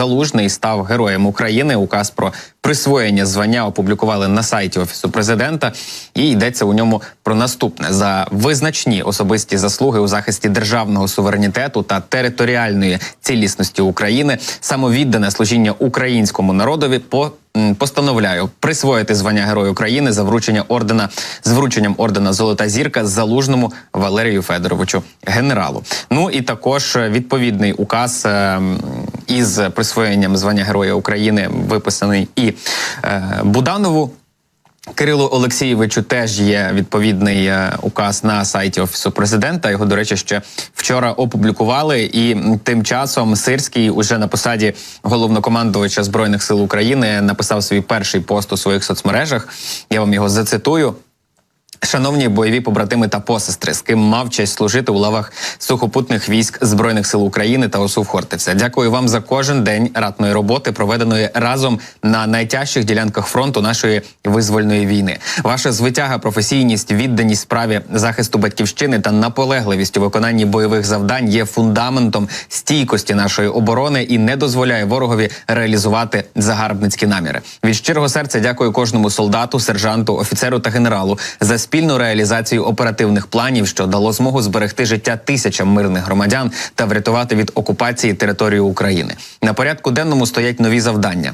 Залужний став героєм України. Указ про присвоєння звання опублікували на сайті офісу президента. І йдеться у ньому про наступне за визначні особисті заслуги у захисті державного суверенітету та територіальної цілісності України, самовіддане служіння українському народові по Постановляю присвоїти звання Героя України за вручення ордена з врученням ордена Золота зірка залужному Валерію Федоровичу генералу. Ну і також е, відповідний указ е, м, із присвоєнням звання Героя України виписаний і е, Буданову. Кирилу Олексійовичу теж є відповідний е, указ на сайті офісу президента. Його, до речі, ще вчора опублікували. І тим часом Сирський уже на посаді головнокомандувача збройних сил України написав свій перший пост у своїх соцмережах. Я вам його зацитую. Шановні бойові побратими та посестри, з ким мав честь служити у лавах сухопутних військ збройних сил України та ОСУ Хортиця. Дякую вам за кожен день ратної роботи, проведеної разом на найтяжчих ділянках фронту нашої визвольної війни. Ваша звитяга, професійність, відданість справі захисту батьківщини та наполегливість у виконанні бойових завдань є фундаментом стійкості нашої оборони і не дозволяє ворогові реалізувати загарбницькі наміри. Від щирого серця дякую кожному солдату, сержанту, офіцеру та генералу за спільну реалізацію оперативних планів, що дало змогу зберегти життя тисячам мирних громадян та врятувати від окупації територію України. На порядку денному стоять нові завдання.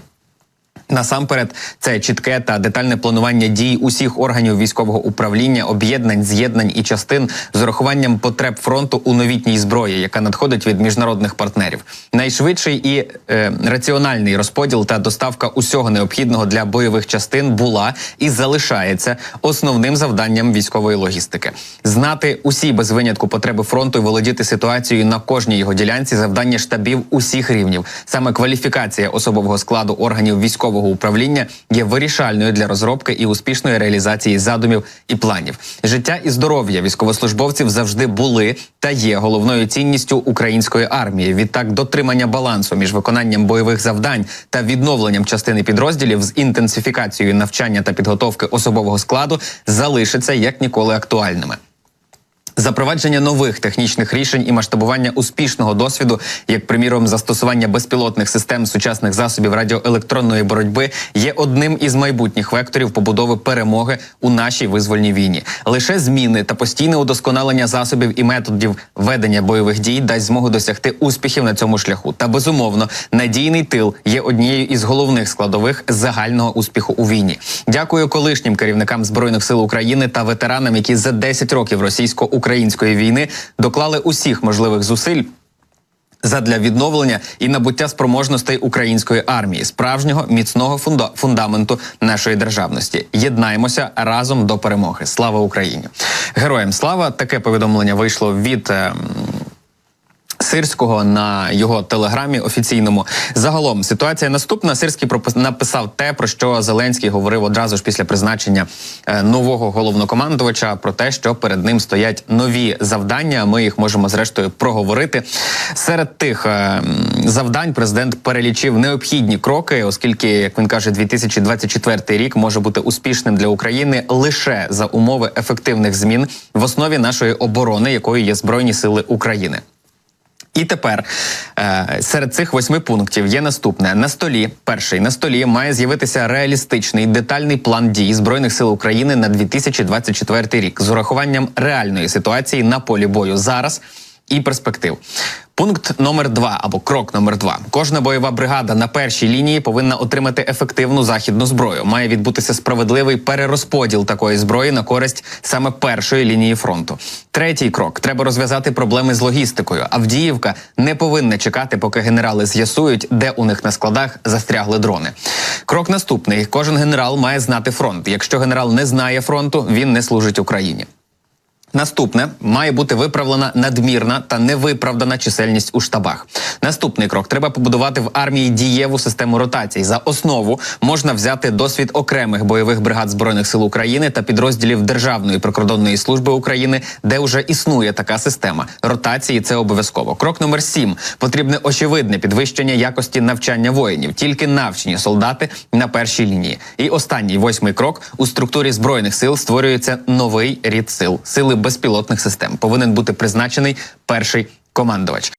Насамперед, це чітке та детальне планування дій усіх органів військового управління, об'єднань, з'єднань і частин з урахуванням потреб фронту у новітній зброї, яка надходить від міжнародних партнерів. Найшвидший і е, раціональний розподіл та доставка усього необхідного для бойових частин була і залишається основним завданням військової логістики. Знати усі без винятку потреби фронту і володіти ситуацією на кожній його ділянці завдання штабів усіх рівнів. Саме кваліфікація особового складу органів військового управління є вирішальною для розробки і успішної реалізації задумів і планів. Життя і здоров'я військовослужбовців завжди були та є головною цінністю української армії. Відтак, дотримання балансу між виконанням бойових завдань та відновленням частини підрозділів з інтенсифікацією навчання та підготовки особового складу залишиться як ніколи актуальними. Запровадження нових технічних рішень і масштабування успішного досвіду, як приміром застосування безпілотних систем сучасних засобів радіоелектронної боротьби, є одним із майбутніх векторів побудови перемоги у нашій визвольній війні. Лише зміни та постійне удосконалення засобів і методів ведення бойових дій дасть змогу досягти успіхів на цьому шляху. Та безумовно, надійний тил є однією із головних складових загального успіху у війні. Дякую колишнім керівникам збройних сил України та ветеранам, які за 10 років російсько-української війни доклали усіх можливих зусиль. Задля відновлення і набуття спроможностей української армії, справжнього міцного фунда- фундаменту нашої державності. Єднаємося разом до перемоги. Слава Україні! Героям слава! Таке повідомлення вийшло від. ем, Сирського на його телеграмі офіційному загалом ситуація наступна. Сирський пропис- написав те, про що Зеленський говорив одразу ж після призначення е, нового головнокомандувача про те, що перед ним стоять нові завдання. Ми їх можемо зрештою проговорити. Серед тих е, завдань президент перелічив необхідні кроки, оскільки, як він каже, 2024 рік може бути успішним для України лише за умови ефективних змін в основі нашої оборони, якою є збройні сили України. І тепер е, серед цих восьми пунктів є наступне: на столі. Перший на столі має з'явитися реалістичний детальний план дій збройних сил України на 2024 рік з урахуванням реальної ситуації на полі бою зараз і перспектив. Пункт номер два або крок номер два. Кожна бойова бригада на першій лінії повинна отримати ефективну західну зброю. Має відбутися справедливий перерозподіл такої зброї на користь саме першої лінії фронту. Третій крок треба розв'язати проблеми з логістикою. Авдіївка не повинна чекати, поки генерали з'ясують, де у них на складах застрягли дрони. Крок наступний: кожен генерал має знати фронт. Якщо генерал не знає фронту, він не служить Україні. Наступне має бути виправлена надмірна та невиправдана чисельність у штабах. Наступний крок треба побудувати в армії дієву систему ротацій. За основу можна взяти досвід окремих бойових бригад збройних сил України та підрозділів Державної прикордонної служби України, де вже існує така система. Ротації це обов'язково. Крок номер сім потрібне очевидне підвищення якості навчання воїнів. Тільки навчені солдати на першій лінії. І останній восьмий крок у структурі збройних сил створюється новий рід сил сили безпілотних систем. Повинен бути призначений перший командувач.